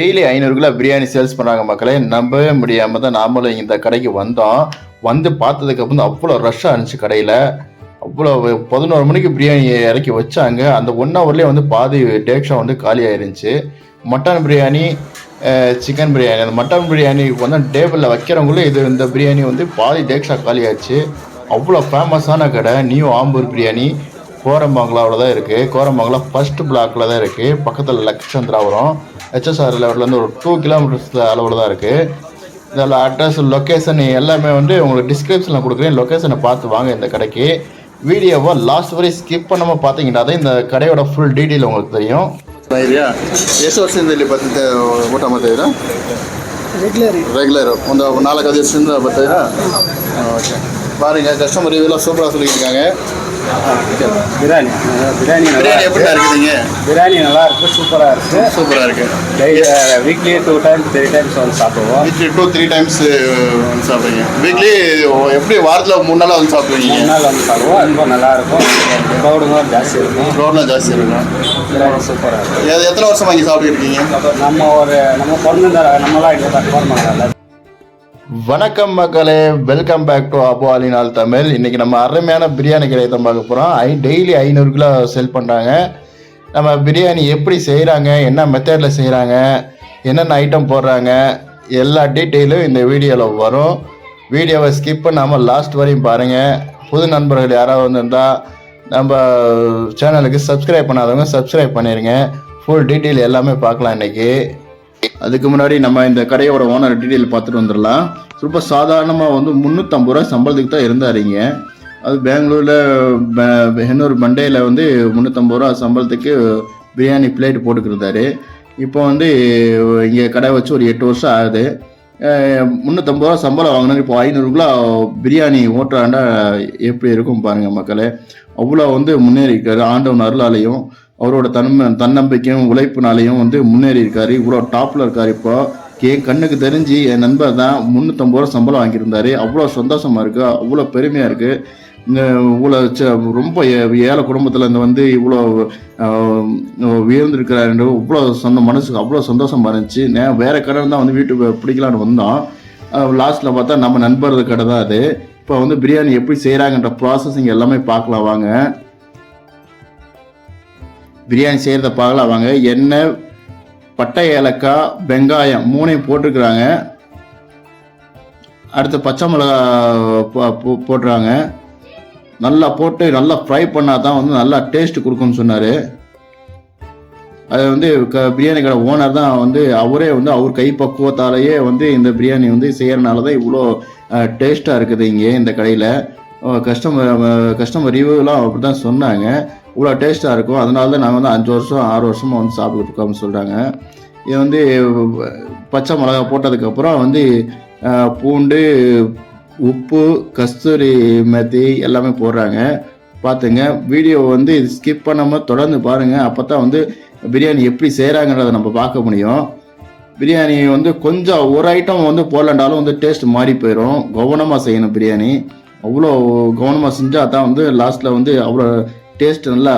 Daily ஐநூறு kilo biryani sales பண்ணுறாங்க மக்களே. நம்பவே முடியாமல் தான் நாமளும் இந்த கடைக்கு வந்தோம். வந்து பார்த்ததுக்கப்புறம் அவ்வளோ ரஷ்ஷாக இருந்துச்சு கடையில். அவ்வளோ பதினோரு மணிக்கு பிரியாணி இறக்கி வச்சாங்க. அந்த ஒன் ஹவர்லேயே வந்து பாதி டேக்ஷா வந்து காலி ஆயிருந்துச்சு. Mutton biryani chicken biryani. அந்த மட்டன் பிரியாணி வந்து டேபிளில் வைக்கிறவங்களும் இது இந்த பிரியாணி வந்து பாதி டேக்ஷா காலி ஆயிடுச்சு அவ்வளோ ஃபேமஸான கடை. நியூ ஆம்பூர் பிரியாணி. கோரமங்கலாவில் தான் இருக்குது கோரமங்கலா ஃபர்ஸ்ட் பிளாக்ல தான் இருக்குது பக்கத்தில் லக்ஷந்திரா வரும் ஹெச்எஸ்ஆர் லெவல்லேருந்து ஒரு டூ கிலோமீட்டர்ஸ் அளவில் தான் இருக்குது இதில் அட்ரஸ் லொக்கேஷன் எல்லாமே வந்து உங்களுக்கு டிஸ்கிரிப்ஷனில் கொடுக்குறேன் லொக்கேஷனை பார்த்து வாங்க இந்த கடைக்கு வீடியோவை லாஸ்ட் வரை ஸ்கிப் பண்ணாமல் பார்த்தீங்கன்னா தான் இந்த கடையோட ಫುಲ್ ಡೀಟೇಲ್ உங்களுக்கு தெரியும் ಇದೆಯಾ ಎಷ್ಟು ವರ್ಷದಿಂದ ಇಲ್ಲಿ ಬರ್ತಿದ್ದೆ ಊಟ ಮಾಡ್ತಾಯಿದ್ದೀರಾ ರೆಗ್ಯುಲರ್ ರೆಗ್ಯುಲರ್ ಒಂದು ನಾಲ್ಕು ಐದು ವರ್ಷದಿಂದ ಬರ್ತಾಯಿದ್ದೀರಾ ஓகே பாருங்க கஸ்டமர் ரிவ்யூலாம் சூப்பராக சொல்லியிருக்காங்க பிரியாணி. பிரியாணி நல்லா பிரியாணி எப்படி இருக்குதுங்க? பிரியாணி நல்லா இருக்கு சூப்பராக இருக்கு. சூப்பராக இருக்கு. Weekly two time three times வந்து சாப்பிடுவோம். வீக்லி டூ த்ரீ டைம்ஸ் வந்து சாப்பிடுவீங்க. வீக்லி எப்படி வாரத்தில் மூணு நாளாக வந்து சாப்பிடுவீங்க? மூணு நாள் வந்து சாப்பிடுவோம். ரொம்ப நல்லா இருக்கும். க்ரௌடுங்க ஜாஸ்தி இருக்கும். ரோட்லாம் ஜாஸ்தி இருக்கும். பிரியாணி சூப்பராக இருக்கும். எத்தனை வருஷமா இங்கே சாப்பிட்டுருக்கீங்க நம்ம ஒரு நம்ம பிறந்த நம்மளாம் இங்கே தான் போகிறோம் வணக்கம் மக்களே வெல்கம் பேக் டு அபு அலினால் தமிழ். இன்னைக்கு நம்ம அருமையான பிரியாணி கடையை தான் பார்க்க போகிறோம் ஐ டெய்லி ஐநூறு கிலோ செல் பண்ணுறாங்க நம்ம பிரியாணி எப்படி செய்கிறாங்க என்ன மெத்தடில் செய்கிறாங்க என்னென்ன ஐட்டம் போடுறாங்க எல்லா டீட்டெயிலும் இந்த வீடியோவில் வரும். வீடியோவை ஸ்கிப் பண்ணாமல் லாஸ்ட் வரையும் பாருங்கள் புது நண்பர்கள் யாராவது வந்திருந்தால் நம்ம சேனலுக்கு சப்ஸ்கிரைப் பண்ணாதவங்க சப்ஸ்கிரைப் பண்ணிடுங்க ஃபுல் டீட்டெயில் எல்லாமே பார்க்கலாம் இன்றைக்கி அதுக்கு முன்னாடி நம்ம இந்த கடையோட ஓனர் டீட்டெயில் பார்த்துட்டு வந்துடலாம். ரொம்ப சாதாரணமாக வந்து முந்நூற்றம்பது ரூபா சம்பளத்துக்கு தான் இருந்தாருங்க. அது பெங்களூரில் ஹென்னூர் மண்டேயில் வந்து முந்நூற்றம்பது ரூபா சம்பளத்துக்கு பிரியாணி பிளேட் போட்டுக்கிருந்தாரு. இப்போ வந்து இங்கே கடை வச்சு ஒரு எட்டு வருஷம் ஆகுது. முந்நூற்றம்பது ரூபா சம்பளம் வாங்கினா இப்போ ஐநூறுக்குள்ள பிரியாணி ஓட்டுறாண்டா எப்படி இருக்கும் பாருங்கள் மக்களே. அவ்வளோ வந்து முன்னேறி ஆண்டவன் அருளாலையும் அவரோட தன்மை தன்னம்பிக்கையும் உழைப்புனாலையும் வந்து முன்னேறி இருக்காரு இவ்வளோ டாப்பில் இருக்காரு இப்போ. என் கண்ணுக்கு தெரிஞ்சு என் நண்பர் தான் முந்நூற்றம்பது ரூபா சம்பளம் வாங்கியிருந்தாரு. அவ்வளோ சந்தோஷமா இருக்கு. அவ்வளோ பெருமையாக இருக்கு. இந்த இவ்வளோ ச- ரொம்ப ஏ- ஏழை குடும்பத்தில் இந்த வந்து இவ்வளோ உயர்ந்திருக்கிறாரு. இவ்வளோ சொந்த மனசுக்கு அவ்வளோ சந்தோஷமா இருந்துச்சு. நான் வேற கடை தான் வந்து வீட்டுக்கு பிடிக்கலான்னு வந்தோம். லாஸ்ட்டில் பார்த்தா நம்ம நண்பர் கடை தான் அது. இப்போ வந்து பிரியாணி எப்படி செய்கிறாங்கன்ற ப்ராசஸிங் எல்லாமே பார்க்கலாம் வாங்க. பிரியாணி செய்கிறத பார்க்கல. வாங்க எண்ணெய் பட்டை ஏலக்காய் வெங்காயம் மூணையும் போட்டிருக்கிறாங்க. அடுத்து பச்சை மிளகா போ- போ- போடுறாங்க நல்லா போட்டு நல்லா ஃப்ரை பண்ணால் தான் வந்து நல்லா டேஸ்ட் கொடுக்கும்னு சொன்னார். அது வந்து க பிரியாணி கடை ஓனர் தான் வந்து அவரே வந்து அவர் கை பக்குவத்தாலேயே வந்து இந்த பிரியாணி வந்து செய்கிறனால தான் இவ்வளோ டேஸ்ட்டாக இருக்குது இங்கே இந்த கடையில். கஸ்டமர் கஸ்டமர் ரிவ்யூலாம் அப்படி தான் சொன்னாங்க. இவ்வளோ டேஸ்ட்டாக இருக்கும். அதனால தான் நாங்கள் வந்து அஞ்சு வருஷம் ஆறு வருஷமாக வந்து சாப்பிட்டுட்டு இருக்கோம்னு சொல்கிறாங்க இது வந்து பச்சை மிளகா போட்டதுக்கப்புறம் வந்து பூண்டு உப்பு கஸ்தூரி மெத்தி எல்லாமே போடுறாங்க. பார்த்துங்க வீடியோ வந்து இது ஸ்கிப் பண்ணாமல் தொடர்ந்து பாருங்கள் அப்போ தான் வந்து பிரியாணி எப்படி செய்கிறாங்கன்றதை நம்ம பார்க்க முடியும். பிரியாணி வந்து கொஞ்சம் ஒரு ஐட்டம் வந்து போடலண்டாலும் வந்து டேஸ்ட் மாறி போயிடும் கவனமாக செய்யணும் பிரியாணி. அவ்வளோ கவனமாக செஞ்சால் தான் வந்து லாஸ்ட்டில் வந்து அவ்வளோ டேஸ்ட் நல்லா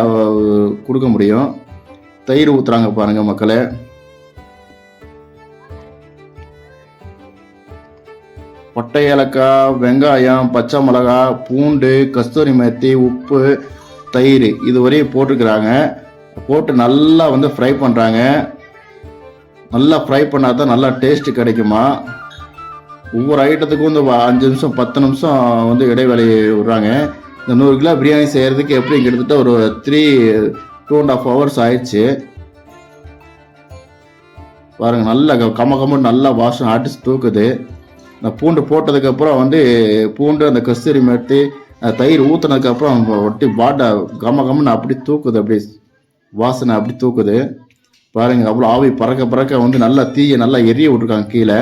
கொடுக்க முடியும். தயிர் ஊற்றுறாங்க பாருங்கள் மக்களே. பட்டை ஏலக்காய் வெங்காயம் பச்சை மிளகா பூண்டு கஸ்தூரி மெத்தி உப்பு தயிர் இது வரையும் போட்டுக்கிறாங்க போட்டு நல்லா வந்து ஃப்ரை பண்ணுறாங்க நல்லா ஃப்ரை பண்ணால் தான் நல்லா டேஸ்ட்டு கிடைக்குமா? ஒவ்வொரு ஐட்டத்துக்கும் வந்து அஞ்சு நிமிஷம் பத்து நிமிஷம் வந்து இடைவேளை விடுறாங்க. இந்த நூறு கிலோ பிரியாணி செய்கிறதுக்கு எப்படி கிட்டத்தட்ட ஒரு three two and half hours ஆயிடுச்சு. பாருங்க நல்லா க- கம கம நல்லா வாசம் அடிச்சு தூக்குது. இந்த பூண்டு போட்டதுக்கப்புறம் வந்து பூண்டு அந்த கஸ்தூரி மெட்டி அஹ், தயிர் ஊற்றுனதுக்கப்புறம் ஒட்டி பாட்டை கம கமன்னு அப்படி தூக்குது அப்படி வாசனை அப்படி தூக்குது. பாருங்க அவ்வளோ ஆவி பறக்க பறக்க வந்து நல்லா தீயை நல்லா எரிய விட்ருக்காங்க கீழே.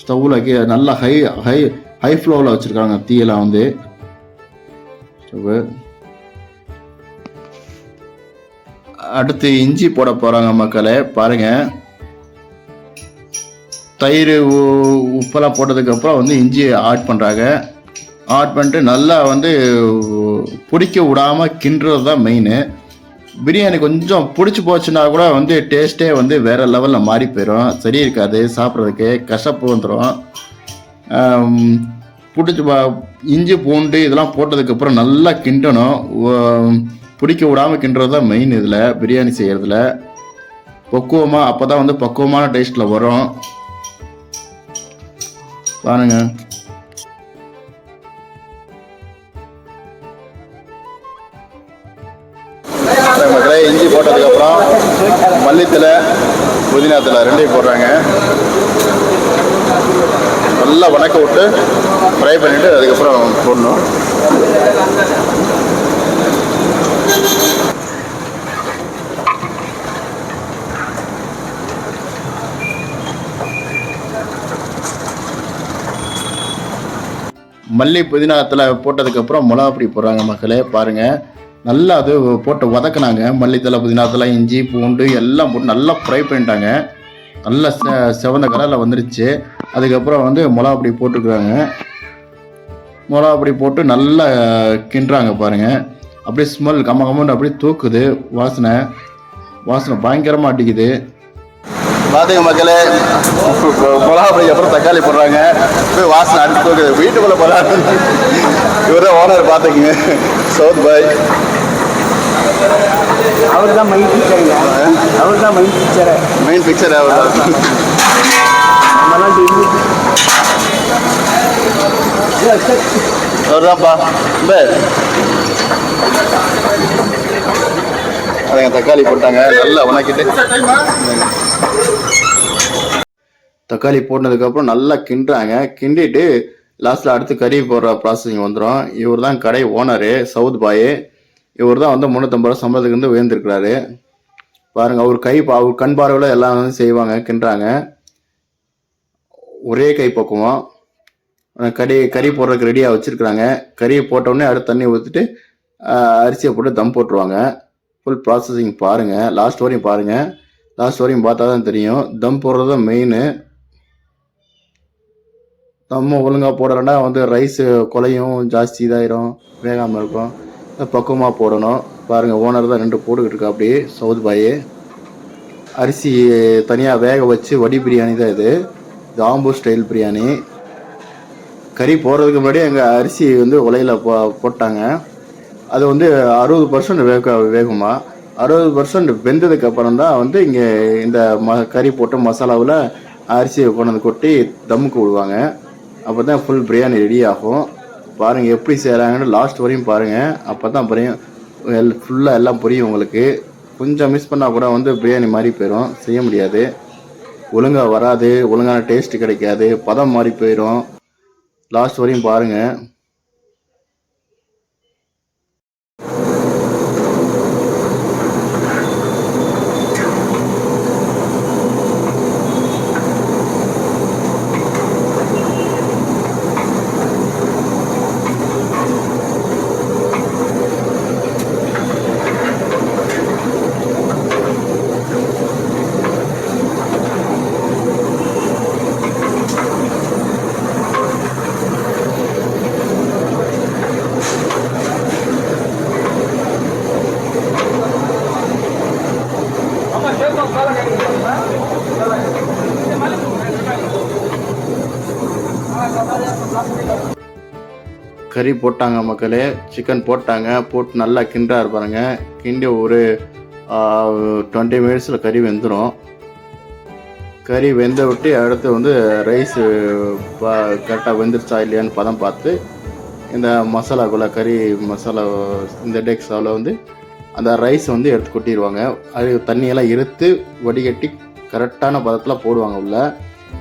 ஸ்டவ்வில் கீழே நல்லா ஹை ஹை ஹை ஃப்ளோவில் வச்சுருக்காங்க தீயெல்லாம் வந்து. அடுத்து இஞ்சி போட போகிறாங்க மக்களே பாருங்கள் தயிர் உ- உப்பெல்லாம் போட்டதுக்கப்புறம் வந்து இஞ்சி ஆட் பண்ணுறாங்க ஆட் பண்ணிட்டு நல்லா வந்து பிடிக்க விடாமல் கிண்டுறது தான் மெயின் பிரியாணி கொஞ்சம் பிடிச்சி போச்சுன்னா கூட வந்து டேஸ்ட்டே வந்து வேற லெவலில் மாறி போயிடும் சரி இருக்காது சாப்பிட்றதுக்கு கசப்பு வந்துடும் பிடிச்சி இஞ்சி பூண்டு இதெல்லாம் போட்டதுக்கப்புறம் நல்லா கிண்டணும். பிடிக்க விடாமல் கிண்டுறது தான் மெயின் இதில் பிரியாணி செய்கிறதுல பக்குவமாக அப்போ தான் வந்து பக்குவமான டேஸ்ட்டில் வரும். பாருங்க. இஞ்சி போட்டதுக்கப்புறம் மல்லித்தலை புதினா ரெண்டையும் போடுறாங்க. நல்லா வணக்க விட்டு ஃப்ரை பண்ணிவிட்டு அதுக்கப்புறம் போடணும். மல்லி புதினாத்தில் போட்டதுக்கப்புறம் மிளகா பொடி போடுறாங்க மக்களே பாருங்கள் நல்லா அது போட்டு வதக்குனாங்க. மல்லித்தலை புதினாத்தலை இஞ்சி பூண்டு எல்லாம் போட்டு நல்லா ஃப்ரை பண்ணிட்டாங்க. நல்லா செ செவந்த கலரில் வந்துருச்சு. அதுக்கப்புறம் வந்து மிளகா பொடி போட்டுக்கிறாங்க. மிளகா பொடி போட்டு நல்லா கிண்டுறாங்க பாருங்கள் அப்படியே ஸ்மெல் கம்ம கம்மன்னு அப்படியே தூக்குது வாசனை. வாசனை பயங்கரமாக அடிக்குது. பாத்துங்க மக்களே மிளகா பொடி அப்புறம் தக்காளி போடுறாங்க. போய் வாசனை அடிச்சு தூக்குது. வீட்டுக்குள்ளே போகிறாரு இவர் தான் ஓனர் பார்த்துக்குங்க சவுத் பாய். அவர் தான் மைண்ட் பிக்சருங்க அவர் தான் மைண்ட் பிக்சரு மெயின் பிக்சர் அவர் நம்மலாம் டிவி அதுங்க தக்காளி போட்டாங்க நல்லா உணக்கிட்டு தக்காளி போட்டதுக்கப்புறம் நல்லா கிண்டுறாங்க. கிண்டிட்டு லாஸ்ட்டில் அடுத்து கறி போடுற ப்ராசஸிங் வந்துடும் இவர் தான் கடை ஓனரு சவுத் பாய். இவர் தான் வந்து முந்நூற்றம்பது ரூபா சம்பளத்துக்கு வந்து உயர்ந்திருக்கிறாரு. பாருங்க அவர் கை அவர் கண் பார்வையில் எல்லாம் வந்து செய்வாங்க கிண்டுறாங்க. ஒரே கை பக்குவம் கறி கறி போடுறதுக்கு ரெடியாக வச்சுருக்குறாங்க. கறியை போட்ட அடுத்து தண்ணி ஊற்றிட்டு அரிசியை போட்டு தம் போட்டுருவாங்க. ஃபுல் ப்ராசஸிங் பாருங்கள் லாஸ்ட் வரையும் பாருங்கள் லாஸ்ட் வரையும் பார்த்தா தான் தெரியும். தம் போடுறது தான் மெயினு தம்ம ஒழுங்காக போடலன்னா வந்து ரைஸு கொலையும் ஜாஸ்தி இதாயிரும். வேகாமல் இருக்கும். பக்குவமாக போடணும். பாருங்கள் ஓனர் தான் ரெண்டு போட்டுக்கிட்டு இருக்கா அப்படியே சவுத் பாய் அரிசி தனியாக வேக வச்சு வடி பிரியாணி தான் இது. இது ஸ்டைல் பிரியாணி. கறி போடுறதுக்கு முன்னாடி எங்கள் அரிசி வந்து உலையில் போ போட்டாங்க. அது வந்து அறுபது பர்சன்ட் வேக வேகுமா? அறுபது பர்சன்ட் வெந்ததுக்கு அப்புறம் தான் வந்து இங்கே இந்த ம கறி போட்டு மசாலாவில் அரிசியை கொண்டு வந்து கொட்டி தம்முக்கு விடுவாங்க. அப்போ தான் ஃபுல் பிரியாணி ரெடி ஆகும். பாருங்கள் எப்படி செய்கிறாங்கன்னு லாஸ்ட் வரையும் பாருங்கள் அப்போ தான் புரியும். எல் ஃபுல்லாக எல்லாம் புரியும் உங்களுக்கு. கொஞ்சம் மிஸ் பண்ணால் கூட வந்து பிரியாணி மாதிரி போயிடும் செய்ய முடியாது. ஒழுங்காக வராது ஒழுங்கான டேஸ்ட் கிடைக்காது பதம் மாறி போயிடும். லாஸ்ட் வரையும் பாருங்கள் கறி போட்டாங்க மக்களே சிக்கன் போட்டாங்க போட்டு நல்லா கிண்டாரு பாருங்க. கிண்டி ஒரு டுவெண்ட்டி மினிட்ஸில் கறி வெந்துடும் கறி வெந்த விட்டு அடுத்து வந்து ரைஸு கரெக்டாக வெந்துருச்சா இல்லையான்னு பதம் பார்த்து இந்த மசாலாக்குள்ளே கறி மசாலா இந்த டெக்ஸாவில் வந்து அந்த ரைஸ் வந்து எடுத்து கொட்டிடுவாங்க அது தண்ணியெல்லாம் எடுத்து வடிகட்டி கரெக்டான பதத்தில் போடுவாங்க உள்ள.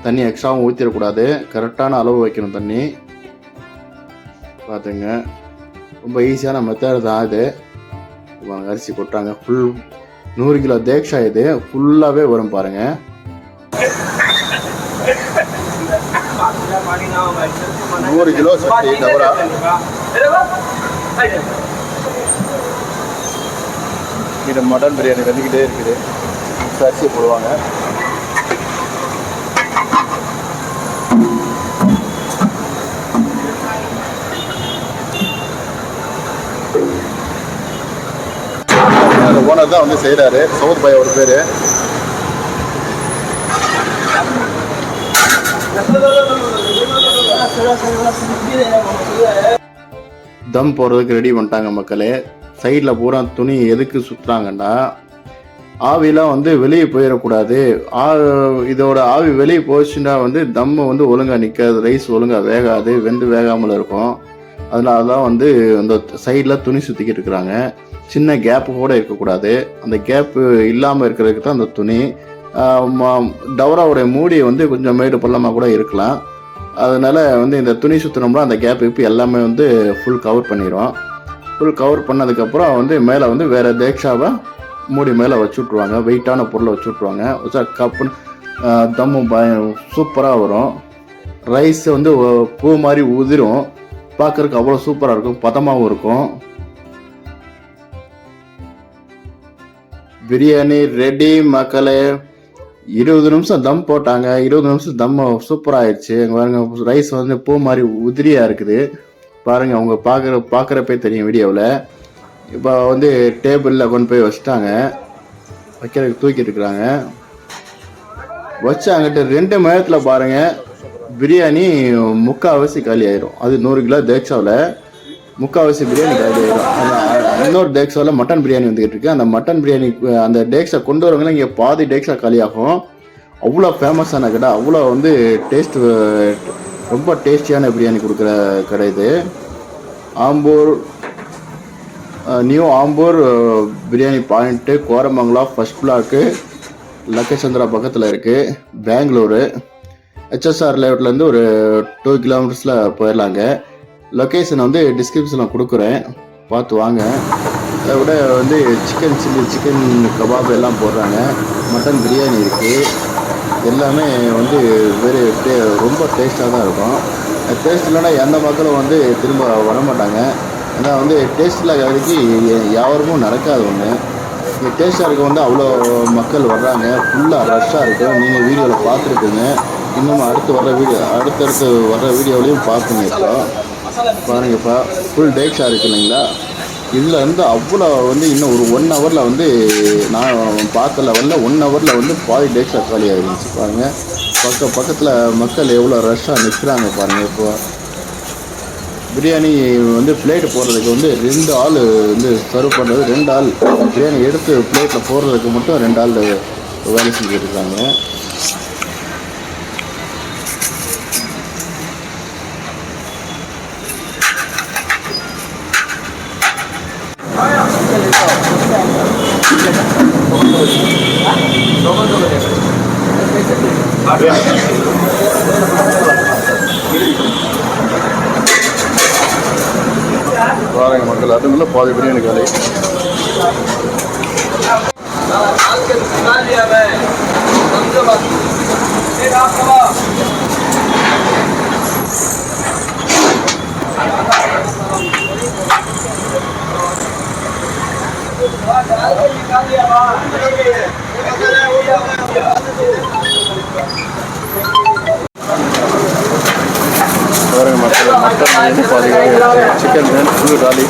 தண்ணி எக்ஸ்ட்ராவும் ஊற்றிடக்கூடாது கரெக்டான அளவு வைக்கணும் தண்ணி. பார்த்துங்க ரொம்ப ஈஸியான மெத்தட் தான் இது. இவங்க அரிசி கொட்டுறாங்க. ஃபுல் நூறு கிலோ தேக்ஷா இது. ஃபுல்லாகவே வரும் பாருங்க. நூறு கிலோ சக்தி தவறா? இது மட்டன் பிரியாணி வந்துக்கிட்டே இருக்குது. அரிசி போடுவாங்க. ஓனர் தான் வந்து செய்கிறாரு சவுத் பாய் ஒரு பேர். தம் போடுறதுக்கு ரெடி பண்ணிட்டாங்க மக்களே. சைடில் பூரா துணி எதுக்கு சுற்றுறாங்கன்னா ஆவிலாம் வந்து வெளியே போயிடக்கூடாது. ஆ இதோட ஆவி வெளியே போச்சுன்னா வந்து தம்மு வந்து ஒழுங்காக நிற்காது ரைஸ் ஒழுங்காக வேகாது. வெந்து வேகாமல் இருக்கும். அதனால தான் வந்து அந்த சைடில் துணி சுற்றிக்கிட்டு இருக்கிறாங்க. சின்ன கேப்பு கூட இருக்கக்கூடாது. அந்த கேப்பு இல்லாமல் இருக்கிறதுக்கு தான் அந்த துணி. டவராவுடைய மூடி வந்து கொஞ்சம் மேடு பள்ளமாக கூட இருக்கலாம். அதனால் வந்து இந்த துணி சுற்றினோம்னா அந்த கேப் இப்போ எல்லாமே வந்து ஃபுல் கவர் பண்ணிடும் ஃபுல் கவர் பண்ணதுக்கப்புறம் வந்து மேலே வந்து வேறு தேக்ஷாவை மூடி மேலே வச்சு விட்ருவாங்க வெயிட்டான பொருளை வச்சு விட்ருவாங்க வச்சா கப்புன்னு தம்மு பய சூப்பராக வரும். ரைஸ் வந்து பூ மாதிரி உதிரும். பார்க்கறதுக்கு அவ்வளோ சூப்பராக இருக்கும். பதமாகவும் இருக்கும். பிரியாணி ரெடி மக்களே. இருபது நிமிஷம் தம் போட்டாங்க. இருபது நிமிஷம் தம் சூப்பராக ஆயிடுச்சு பாருங்க ரைஸ் வந்து பூ மாதிரி உதிரியாக இருக்குது. பாருங்க அவங்க பார்க்குற பார்க்குறப்பே தெரியும் வீடியோவில். இப்போ வந்து டேபிளில் கொண்டு போய் வச்சுட்டாங்க. வைக்கிறதுக்கு தூக்கிட்டு இருக்கிறாங்க. வச்சாங்கிட்ட ரெண்டு மணி நேரத்தில் பாருங்க பிரியாணி முக்கால்வாசி காலி ஆயிரும் அது நூறு கிலோ தேக்ஸாவில் முக்கால்வாசி பிரியாணி காலி இன்னொரு டேக்ஸாவில் மட்டன் பிரியாணி வந்துகிட்டு இருக்கு. அந்த மட்டன் பிரியாணி அந்த டேக்ஸை கொண்டு வரவங்கள இங்கே பாதி டேக்ஸா காலியாகும். அவ்வளோ ஃபேமஸான கடை. அவ்வளோ வந்து டேஸ்ட் ரொம்ப டேஸ்டியான பிரியாணி கொடுக்குற கடை இது. Ambur new Ambur biryani point Koramangala first block Lakkasandra பக்கத்தில் இருக்குது பெங்களூரு. ஹெச்எஸ்ஆர் லேஅவுட்லேருந்து ஒரு டூ கிலோமீட்டர்ஸில் போயிடலாங்க. லொக்கேஷன் வந்து டிஸ்கிரிப்ஷனில் கொடுக்குறேன். பார்த்து வாங்க. அதை விட வந்து சிக்கன் சில்லி சிக்கன் கபாப் எல்லாம் போடுறாங்க. மட்டன் பிரியாணி இருக்குது எல்லாமே வந்து வெறும் டே ரொம்ப டேஸ்ட்டாக தான் இருக்கும். டேஸ்ட் இல்லைன்னா எந்த மக்களும் வந்து திரும்ப வர மாட்டாங்க ஏன்னா வந்து டேஸ்ட் இல்லாத கடைக்கு யாருக்கும் நடக்காது ஒன்று இங்கே டேஸ்ட்டாக இருக்க வந்து அவ்வளோ மக்கள் வர்றாங்க. ஃபுல்லாக ரஷ்ஷாக இருக்கும் நீங்கள் வீடியோவில் பார்த்துருக்குங்க இன்னும் அடுத்து வர்ற வீடியோ அடுத்தடுத்து வர்ற வீடியோவிலையும் பார்ப்பீங்க இப்போ. பாருங்கப்பா ஃபுல் டேக்ஸாக இருக்கு இல்லைங்களா? இதில் வந்து அவ்வளோ வந்து இன்னும் ஒரு ஒன் ஹவரில் வந்து நான் பார்த்த லெவலில் ஒன் ஹவரில் வந்து பாதி டேக்ஸாக காலி ஆகிருந்துச்சு பாருங்கள் பக்க பக்கத்தில் மக்கள் எவ்வளோ ரஷ்ஷாக நிற்கிறாங்க பாருங்கள் இப்போ. பிரியாணி வந்து பிளேட்டு போடுறதுக்கு வந்து ரெண்டு ஆள் வந்து சர்வ் பண்ணுறது ரெண்டு ஆள் பிரியாணி எடுத்து பிளேட்டில் போடுறதுக்கு மட்டும் ரெண்டு ஆள் வேலை செஞ்சுருக்காங்க பாருங்க மக்கள் அதுக்குள்ள பாதி பிரியாணி காலை Thank you. பாருங்க மக்கள் மட்டன் வந்து பாதி காலி சிக்கன் பிரியாணி ஃபுல்லு காலி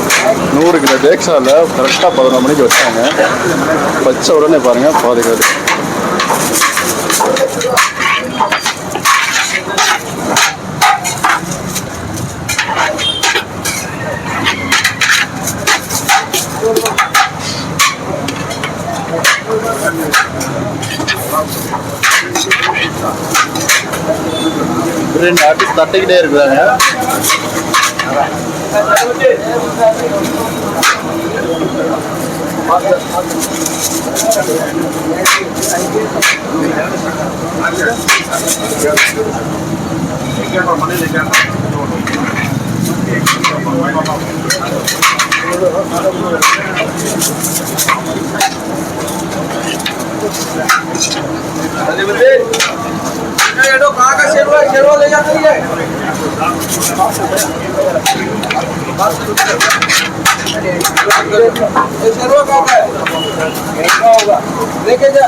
நூறு கிலோ தேக்ஸாவில் கரெக்டாக பதினொரு மணிக்கு வச்சாங்க. வச்ச உடனே பாருங்க பாதி காலி பிரியாணி ஆட்டி தட்டிக்கிட்டே இருக்கிறாங்க कहाँ का शेरवा शेरवा ले जाते ही है शेरवा कहाँ का है होगा लेके जा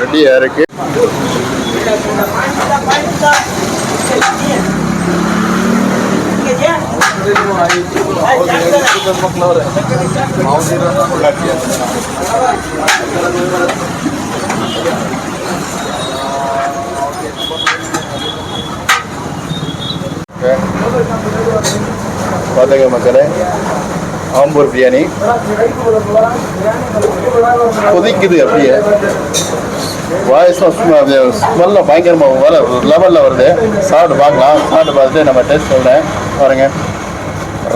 ரெடியாக இருக்கு. பார்த்துங்க மக்களே ஆம்பூர் பிரியாணி கொதிக்குது அப்படியே வாய்ஸ்லாம் ஸ்மெல்லாம் பயங்கரமாக வர லெவலில் வருது சாப்பிட்டு பார்க்கலாம் சாப்பிட்டு பார்த்துட்டு நம்ம டேஸ்ட் சொல்கிறேன் பாருங்கள்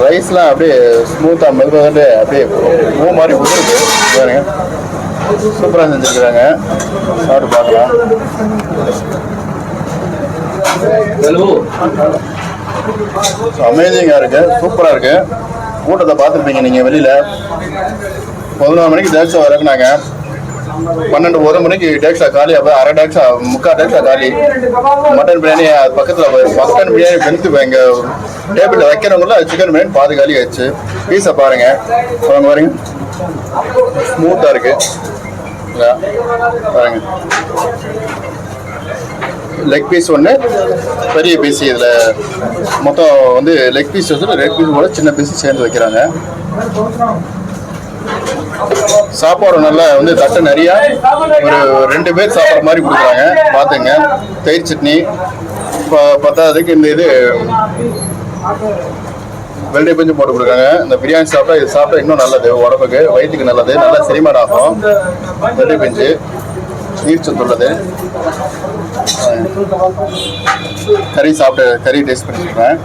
ரைஸ்லாம் அப்படியே ஸ்மூத்தாக மெதுவாக அப்படியே பூ மாதிரி உதிருது பாருங்க. சூப்பராக செஞ்சுருக்குறாங்க. சாப்பிட்டு பார்க்கலாம். அமேசிங்காக இருக்கு. சூப்பராக இருக்கு. கூட்டத்தை பார்த்துருப்பீங்க நீங்கள் வெளியில். பதினோரு மணிக்கு தேக்ஸா இறக்குனாங்க பன்னெண்டு ஒரு மணிக்கு டேக்ஸா காலி அப்போ அரை டேக்ஸா முக்கால் டேக்ஸா காலி. மட்டன் பிரியாணி அது பக்கத்தில் மட்டன் பிரியாணி வெந்து எங்கள் டேபிளில் வைக்கிறவங்கள சிக்கன் பிரியாணி பாதி காலி ஆயிடுச்சு. பீஸை பாருங்க. அவங்க பாருங்க. ஸ்மூத்தாக இருக்கு. இல்ல? பாருங்க. லெக் பீஸ் ஒன்று பெரிய பீஸ் இதில். மொத்தம் வந்து லெக் பீஸ் வந்து ரெட் பீஸ் கூட சின்ன பீஸ் சேர்ந்து வைக்கிறாங்க. சாப்பாடு நல்லா வந்து தட்டு நிறையா. ஒரு ரெண்டு பேர் சாப்பிட்ற மாதிரி கொடுக்குறாங்க. பார்த்துங்க. தயிர் சட்னி. இப்போ பத்தாததுக்கு இந்த இது வெள்ளை பஞ்சு போட்டு கொடுக்குறாங்க. இந்த பிரியாணி சாப்பிட்டா இது சாப்பிட்டா இன்னும் நல்லது உடம்புக்கு வயிற்றுக்கு நல்லது. நல்லா செரிமான ஆகும். வெள்ளை பஞ்சு. நீர்ச்சத்து உள்ளது. கறி சாப்பிட்டு கறி டேஸ்ட் பண்ணிருக்கேன்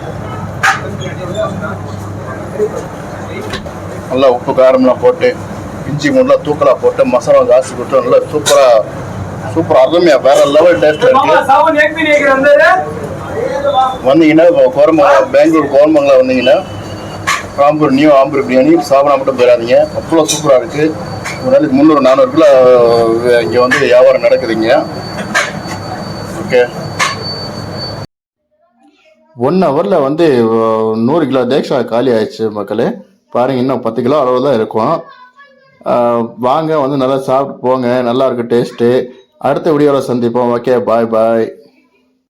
நல்லா உப்பு காரம்லாம் போட்டு இஞ்சி மூணுலாம் தூக்கலாக போட்டு மசாலா ஜாஸ்தி போட்டு நல்லா சூப்பராக சூப்பர் அருமையாக வேற லெவல் டேஸ்ட் இருக்கு. வந்தீங்கன்னா இப்போ கோரமங்கலம் பெங்களூர் கோரமங்கலம் வந்தீங்கன்னா ஆம்பூர் நியூ ஆம்பூர் பிரியாணி சாப்பிட மட்டும் போயிடாதீங்க. அவ்வளோ சூப்பராக இருக்குது ஒரு நாளைக்கு முந்நூறு நானூறு கிலோ இங்கே வந்து வியாபாரம் நடக்குதுங்க. ஓகே ஒன் ஹவரில் வந்து நூறு கிலோ தேக்ஷா காலி ஆயிடுச்சு மக்களே. பாருங்கள் இன்னும் பத்து கிலோ அளவு தான் இருக்கும். வாங்க வந்து நல்லா சாப்பிட்டு போங்க நல்லா இருக்கு டேஸ்ட்டு அடுத்த வீடியோவில் சந்திப்போம். ஓகே பாய் பாய்